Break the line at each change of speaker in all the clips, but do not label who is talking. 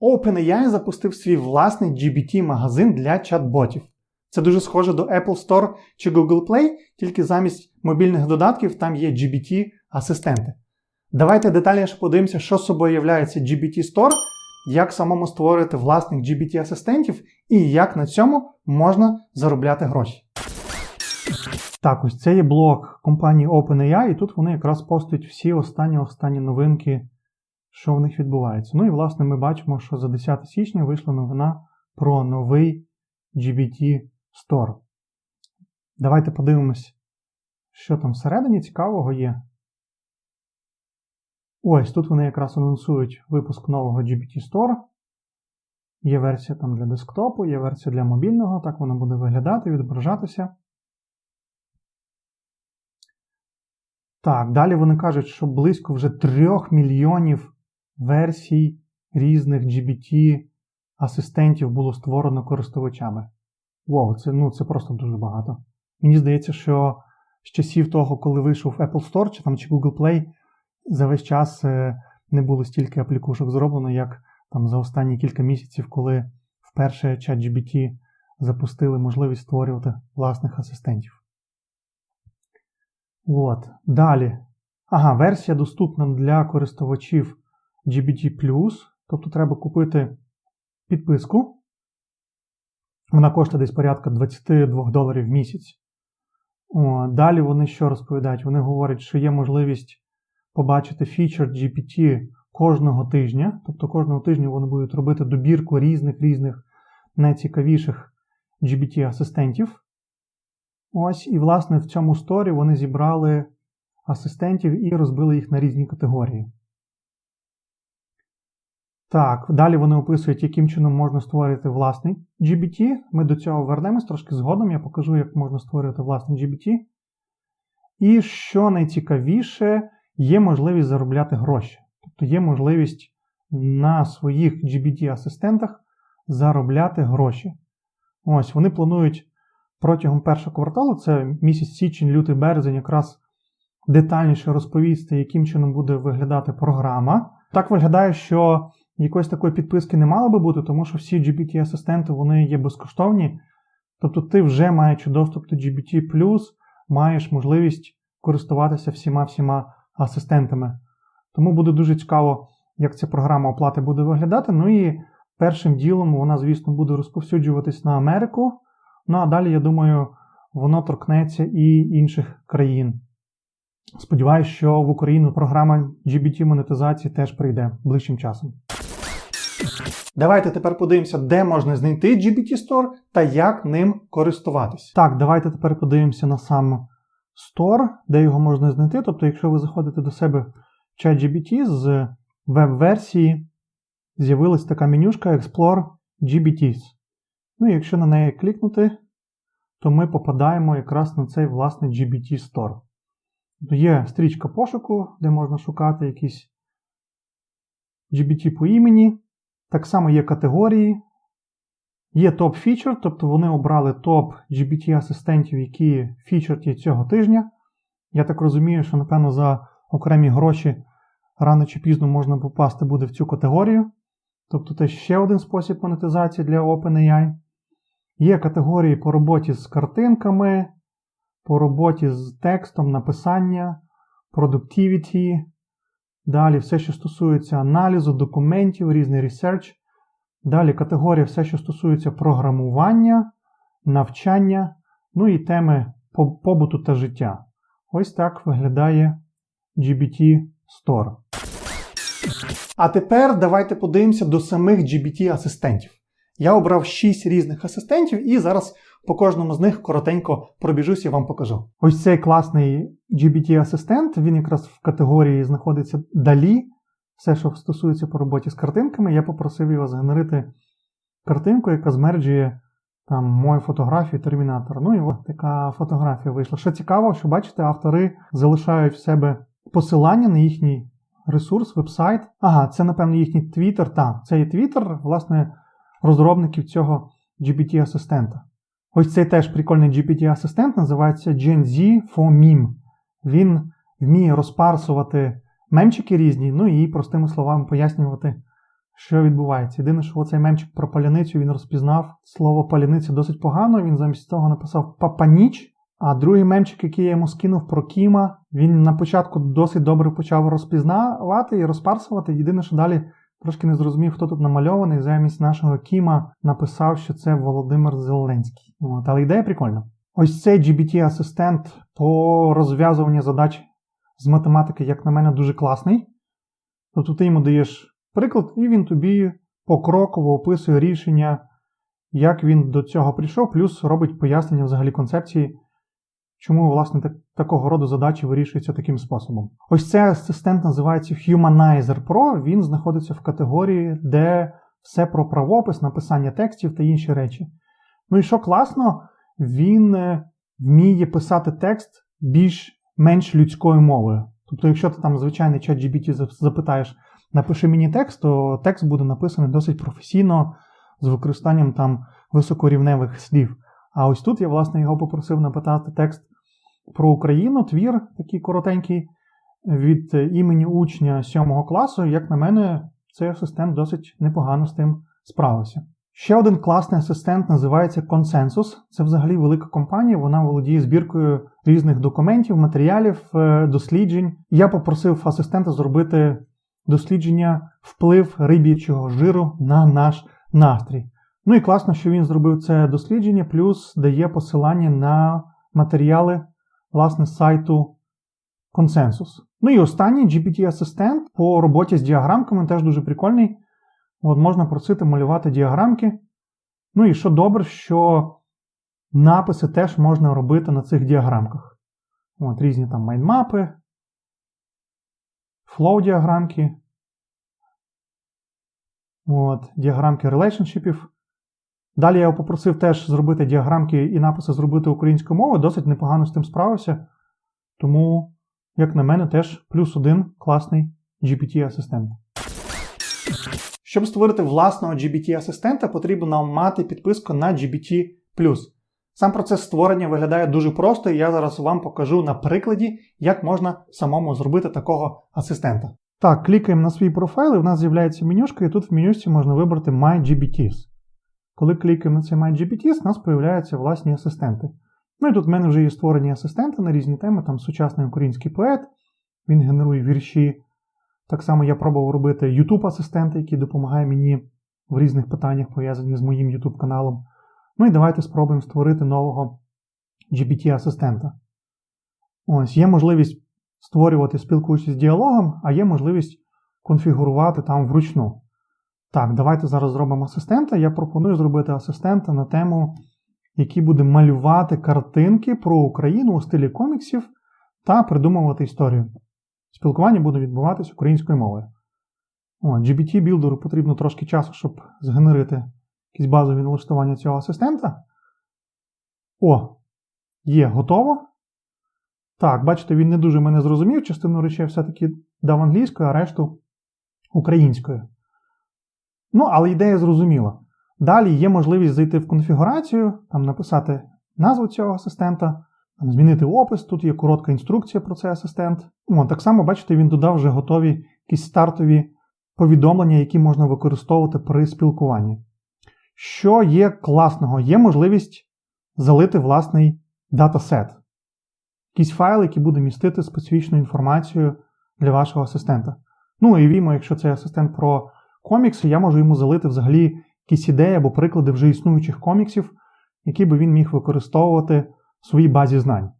OpenAI запустив свій власний GPT-магазин для чат-ботів. Це дуже схоже до Apple Store чи Google Play, тільки замість мобільних додатків там є GPT-асистенти. Давайте детальніше подивимося, що собою являється GPT Store, як самому створити власних GPT-асистентів і як на цьому можна заробляти гроші. Так, ось це є блог компанії OpenAI, і тут вони якраз постують всі останні останні новинки, що в них відбувається. Ну і власне ми бачимо, що за 10 січня вийшла новина про новий GBT Store. Давайте подивимось, що там всередині цікавого є. Ось тут вони якраз анонсують випуск нового GPT Store. Є версія там для десктопу, є версія для мобільного, так воно буде виглядати, відображатися. Так, далі вони кажуть, що близько вже 3 мільйонів версій різних GPT-асистентів було створено користувачами. Вау, це ну, це просто дуже багато. Мені здається, що з часів того, коли вийшов Apple Store чи там, чи Google Play, за весь час е, не було стільки аплікушок зроблено, як там за останні кілька місяців, коли вперше ChatGPT запустили можливість створювати власних асистентів. От. Далі. Ага, версія доступна для користувачів GBT. Тобто треба купити підписку. Вона коштує десь порядка 22 доларів в місяць. О, Далі вони що розповідають? Вони говорять, що є можливість побачити фічер GPT кожного тижня. Тобто кожного тижня вони будуть робити добірку різних різних найцікавіших GPT-асистентів. Ось, і, власне, в цьому сторі вони зібрали асистентів і розбили їх на різні категорії. Так, далі вони описують, яким чином можна створити власний GBT. Ми до цього вернемось трошки згодом. Я покажу, як можна створити власний GBT. І що найцікавіше, є можливість заробляти гроші. Тобто є можливість на своїх GBT-асистентах заробляти гроші. Ось, вони планують протягом першого кварталу, це місяць січень, лютий березень, якраз детальніше розповісти, яким чином буде виглядати програма. Так виглядає, що якоїсь такої підписки не мало би бути, тому що всі GPT-асистенти вони є безкоштовні. Тобто ти вже маючи доступ до GPT, маєш можливість користуватися всіма-всіма асистентами. Тому буде дуже цікаво, як ця програма оплати буде виглядати. Ну і першим ділом вона, звісно, буде розповсюджуватись на Америку. Ну а далі, я думаю, воно торкнеться і інших країн. Сподіваюсь, що в Україну програма GBT монетизації теж прийде ближчим часом. Давайте тепер подивимося, де можна знайти GPT Store та як ним користуватись. Так, давайте тепер подивимося на сам Store, де його можна знайти. Тобто, якщо ви заходите до себе в ChatGPT з веб-версії, з'явилась така менюшка Explore GBTs. Ну і якщо на неї клікнути, то ми попадаємо якраз на цей власний GBT Store. Є стрічка пошуку, де можна шукати якісь GBT по імені. Так само є категорії. Є топ фічер, тобто вони обрали топ GBT-асистентів, які фічерті цього тижня. Я так розумію, що, напевно, за окремі гроші рано чи пізно можна попасти буде в цю категорію. Тобто це ще один спосіб монетизації для OpenAI. Є категорії по роботі з картинками, по роботі з текстом, написання, productivity, Далі все, що стосується аналізу, документів, різний ресерч. Далі категорія все, що стосується програмування, навчання, ну і теми побуту та життя. Ось так виглядає GBT Store. А тепер давайте подивимося до самих GBT-асистентів. Я обрав 6 різних асистентів і зараз по кожному з них коротенько пробіжусь і вам покажу. Ось цей класний GBT-асистент, він якраз в категорії знаходиться далі. Все, що стосується по роботі з картинками, я попросив його згенерити картинку, яка змерджує там мою фотографію термінатора. Ну і от така фотографія вийшла. Що цікаво, що бачите, автори залишають в себе посилання на їхній ресурс, вебсайт. Ага, це, напевно, їхній твіттер. Так, це є твіттер, власне, розробників цього GPT-асистента. Ось цей теж прикольний GPT-асистент називається Gen Z for Meme. Він вміє розпарсувати мемчики різні, ну і простими словами пояснювати, що відбувається. Єдине, що оцей мемчик про паляницю він розпізнав слово паляниця досить погано. Він замість того написав папаніч. А другий мемчик, який я йому скинув про Кіма, він на початку досить добре почав розпізнавати і розпарсувати. Єдине, що далі трошки не зрозумів, хто тут намальований. Замість нашого Кіма написав, що це Володимир Зеленський. От, але ідея прикольна. Ось цей GBT-асистент по розв'язуванню задач з математики, як на мене, дуже класний. Тобто ти йому даєш приклад, і він тобі покроково описує рішення, як він до цього прийшов, плюс робить пояснення взагалі концепції, чому, власне, так, такого роду задачі вирішуються таким способом. Ось цей асистент називається Humanizer Pro. Він знаходиться в категорії, де все про правопис, написання текстів та інші речі. Ну і що класно, він е, вміє писати текст більш-менш людською мовою. Тобто, якщо ти там звичайний чат GBT запитаєш, напиши мені текст, то текст буде написаний досить професійно з використанням там високорівневих слів. А ось тут я, власне, його попросив написати текст про Україну, твір такий коротенький від імені учня 7 класу. Як на мене, цей асистент досить непогано з тим справився. Ще один класний асистент називається Consensus. Це взагалі велика компанія, вона володіє збіркою різних документів, матеріалів, е, досліджень. Я попросив асистента зробити дослідження вплив риб'ячого жиру на наш настрій. Ну і класно, що він зробив це дослідження, плюс дає посилання на матеріали власне сайту Consensus. Ну і останній GPT-асистент по роботі з діаграмками теж дуже прикольний. От Можна просити малювати діаграмки. Ну і що добре, що написи теж можна робити на цих діаграмках. От Різні там майнмапи, флоу-діаграмки, діаграмки релейшншипів. Далі я його попросив теж зробити діаграмки і написи зробити українською мовою, досить непогано з тим справився. Тому, як на мене, теж плюс один класний GPT-асистент. Щоб створити власного GPT-асистента, потрібно мати підписку на GPT. Сам процес створення виглядає дуже просто, і я зараз вам покажу на прикладі, як можна самому зробити такого асистента. Так, клікаємо на свій профайл, і в нас з'являється менюшка, і тут в менюшці можна вибрати MyGPTs. Коли клікаємо на цей MyGPTs, у нас з'являються власні асистенти. Ну і тут в мене вже є створені асистенти на різні теми, там сучасний український поет, він генерує вірші. Так само я пробував робити YouTube-асистента, який допомагає мені в різних питаннях, пов'язаних з моїм YouTube каналом. Ну і давайте спробуємо створити нового GPT-асистента. Ось, є можливість створювати, спілкуючись з діалогом, а є можливість конфігурувати там вручну. Так, давайте зараз зробимо асистента. Я пропоную зробити асистента на тему, який буде малювати картинки про Україну у стилі коміксів та придумувати історію. Спілкування буде відбуватись українською мовою. О, GPT-білдеру потрібно трошки часу, щоб згенерити якісь базові налаштування цього асистента. О, є, готово. Так, бачите, він не дуже мене зрозумів. Частину речей все-таки дав англійською, а решту українською. Ну, але ідея зрозуміла. Далі є можливість зайти в конфігурацію, там написати назву цього асистента, там, змінити опис, тут є коротка інструкція про цей асистент. О, так само, бачите, він додав вже готові якісь стартові повідомлення, які можна використовувати при спілкуванні. Що є класного? Є можливість залити власний датасет. Якийсь файл, який буде містити специфічну інформацію для вашого асистента. Ну і вімо, якщо це асистент про комікси, я можу йому залити взагалі якісь ідеї або приклади вже існуючих коміксів, які би він міг використовувати в своїй базі знань.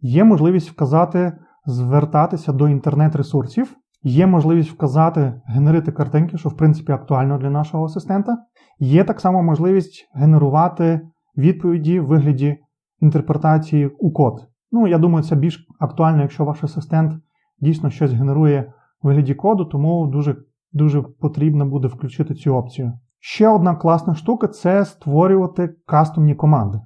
Є можливість вказати, звертатися до інтернет-ресурсів, є можливість вказати, генерити картинки, що в принципі актуально для нашого асистента. Є так само можливість генерувати відповіді в вигляді інтерпретації у код. Ну, я думаю, це більш актуально, якщо ваш асистент дійсно щось генерує в вигляді коду, тому дуже дуже потрібно буде включити цю опцію. Ще одна класна штука це створювати кастомні команди.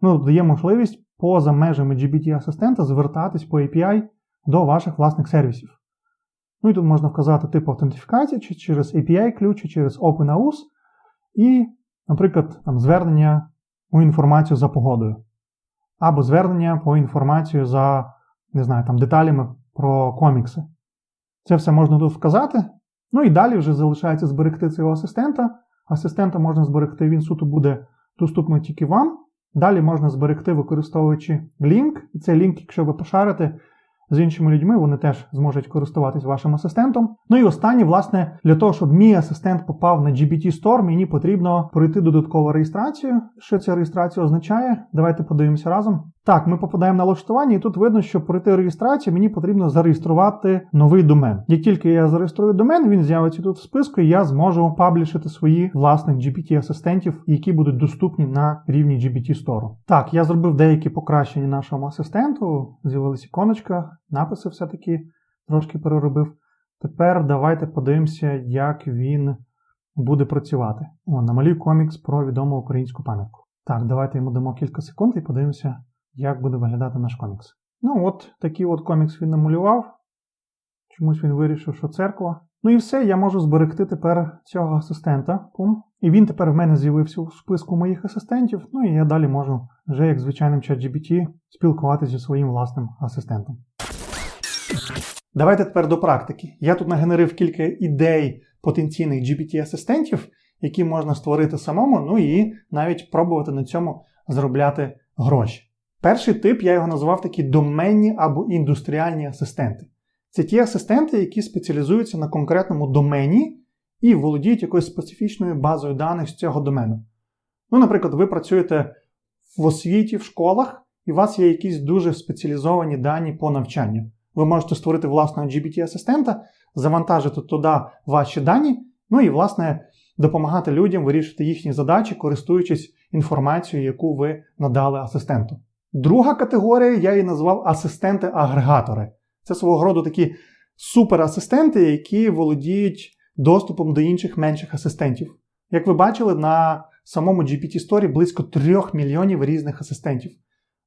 Ну, дає можливість поза межами GPT-асистента звертатись по API до ваших власних сервісів. Ну і тут можна вказати тип аутентифікації, чи через API-ключ, чи через OpenAUS, і, наприклад, там, звернення по інформацію за погодою. Або звернення по інформацію за, не знаю, там, деталями про комікси. Це все можна тут вказати, Ну і далі вже залишається зберегти цього асистента. Асистента можна зберегти, він суто буде доступний тільки вам. Далі можна зберегти, використовуючи лінк. І цей лінк, якщо ви пошарите з іншими людьми, вони теж зможуть користуватись вашим асистентом. Ну і останнє, власне, для того, щоб мій асистент попав на GPT Store, мені потрібно пройти додаткову реєстрацію. Що ця реєстрація означає? Давайте подивимося разом. Так, ми попадаємо на налаштування, і тут видно, що пройти реєстрацію мені потрібно зареєструвати новий домен. Як тільки я зареєструю домен, він з'явиться тут в списку, і я зможу паблішити свої власних GPT-асистентів, які будуть доступні на рівні GPT Store. Так, я зробив деякі покращення нашому асистенту. З'явилася іконочка, написи все-таки трошки переробив. Тепер давайте подивимося, як він буде працювати. О, намалюй комікс про відому українську пам'ятку. Так, давайте йому дамо кілька секунд і подивимося як буде виглядати наш комікс. Ну, от такий от комікс він намалював. Чомусь він вирішив, що церква. Ну і все, я можу зберегти тепер цього асистента. Пум. І він тепер в мене з'явився у списку моїх асистентів. Ну і я далі можу вже як звичайним ChatGPT спілкуватися зі своїм власним асистентом. Давайте тепер до практики. Я тут нагенерив кілька ідей потенційних GPT-асистентів, які можна створити самому, ну і навіть пробувати на цьому заробляти гроші. Перший тип я його назвав такі доменні або індустріальні асистенти. Це ті асистенти, які спеціалізуються на конкретному домені і володіють якоюсь специфічною базою даних з цього домену. Ну, наприклад, ви працюєте в освіті, в школах, і у вас є якісь дуже спеціалізовані дані по навчанню. Ви можете створити власного GPT-асистента, завантажити туди ваші дані, ну і, власне, допомагати людям вирішити їхні задачі, користуючись інформацією, яку ви надали асистенту. Друга категорія, я її назвав асистенти-агрегатори. Це свого роду такі суперасистенти, які володіють доступом до інших менших асистентів. Як ви бачили, на самому GPT Store близько 3 мільйонів різних асистентів.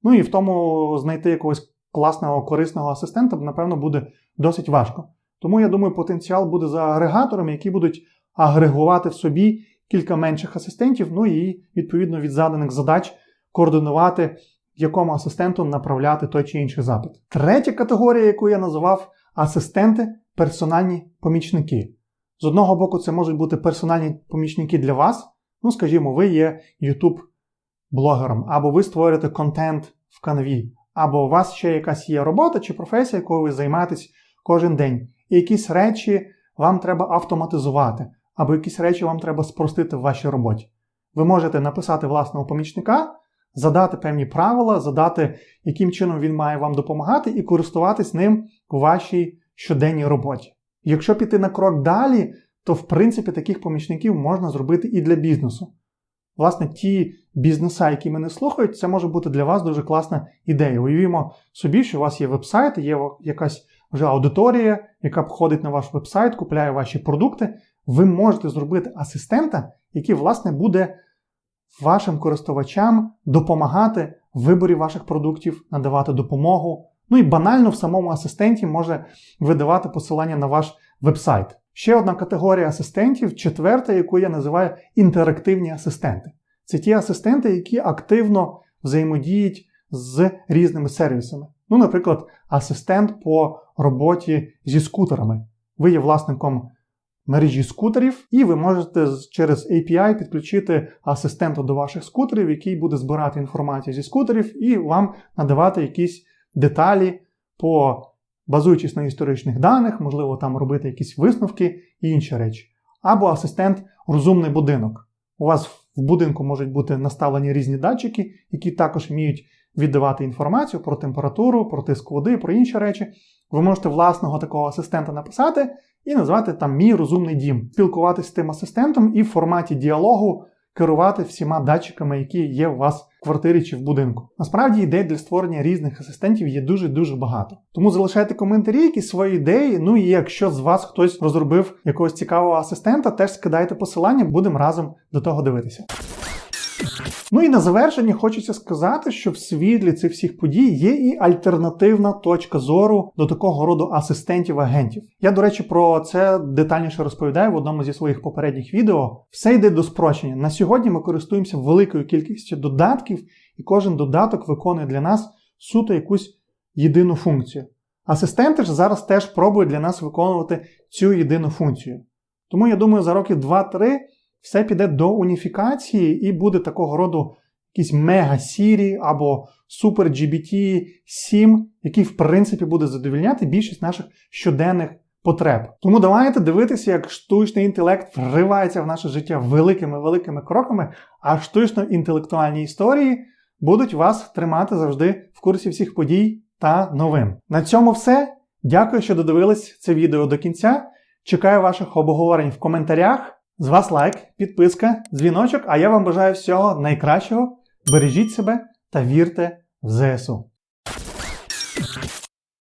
Ну і в тому знайти якогось класного, корисного асистента, напевно, буде досить важко. Тому я думаю, потенціал буде за агрегаторами, які будуть агрегувати в собі кілька менших асистентів, ну і відповідно від заданих задач координувати якому асистенту направляти той чи інший запит. Третя категорія, яку я називав асистенти, персональні помічники. З одного боку, це можуть бути персональні помічники для вас. Ну, скажімо, ви є YouTube-блогером, або ви створюєте контент в канві, або у вас ще якась є робота чи професія, якою ви займаєтесь кожен день. І якісь речі вам треба автоматизувати, або якісь речі вам треба спростити в вашій роботі. Ви можете написати власного помічника, задати певні правила, задати, яким чином він має вам допомагати, і користуватись ним у вашій щоденній роботі. Якщо піти на крок далі, то в принципі таких помічників можна зробити і для бізнесу. Власне, ті бізнеса, які мене слухають, це може бути для вас дуже класна ідея. Уявімо собі, що у вас є веб-сайт, є якась вже аудиторія, яка входить на ваш веб-сайт, купляє ваші продукти. Ви можете зробити асистента, який, власне, буде вашим користувачам допомагати в виборі ваших продуктів, надавати допомогу. Ну і банально в самому асистенті може видавати посилання на ваш вебсайт. Ще одна категорія асистентів, четверта, яку я називаю інтерактивні асистенти. Це ті асистенти, які активно взаємодіють з різними сервісами. Ну, наприклад, асистент по роботі зі скутерами. Ви є власником мережі скутерів, і ви можете через API підключити асистента до ваших скутерів, який буде збирати інформацію зі скутерів і вам надавати якісь деталі по базуючись на історичних даних, можливо, там робити якісь висновки і інші речі. Або асистент розумний будинок. У вас в будинку можуть бути наставлені різні датчики, які також вміють віддавати інформацію про температуру, про тиск води, про інші речі. Ви можете власного такого асистента написати і назвати там Мій розумний дім, спілкуватися з тим асистентом і в форматі діалогу керувати всіма датчиками, які є у вас в квартирі чи в будинку. Насправді ідей для створення різних асистентів є дуже-дуже багато. Тому залишайте коментарі, якісь свої ідеї. Ну і якщо з вас хтось розробив якогось цікавого асистента, теж скидайте посилання, будемо разом до того дивитися. Ну і на завершення хочеться сказати, що в світлі цих всіх подій є і альтернативна точка зору до такого роду асистентів-агентів. Я, до речі, про це детальніше розповідаю в одному зі своїх попередніх відео. Все йде до спрощення. На сьогодні ми користуємося великою кількістю додатків, і кожен додаток виконує для нас суто якусь єдину функцію. Асистенти ж зараз теж пробують для нас виконувати цю єдину функцію. Тому я думаю, за років 2-3 все піде до уніфікації і буде такого роду якийсь мега Siri або Super GBT 7, який в принципі буде задовільняти більшість наших щоденних потреб. Тому давайте дивитися, як штучний інтелект вривається в наше життя великими-великими кроками, а штучно-інтелектуальні історії будуть вас тримати завжди в курсі всіх подій та новин. На цьому все. Дякую, що додивились це відео до кінця. Чекаю ваших обговорень в коментарях. З вас лайк, підписка, дзвіночок, а я вам бажаю всього найкращого. Бережіть себе та вірте в ЗСУ.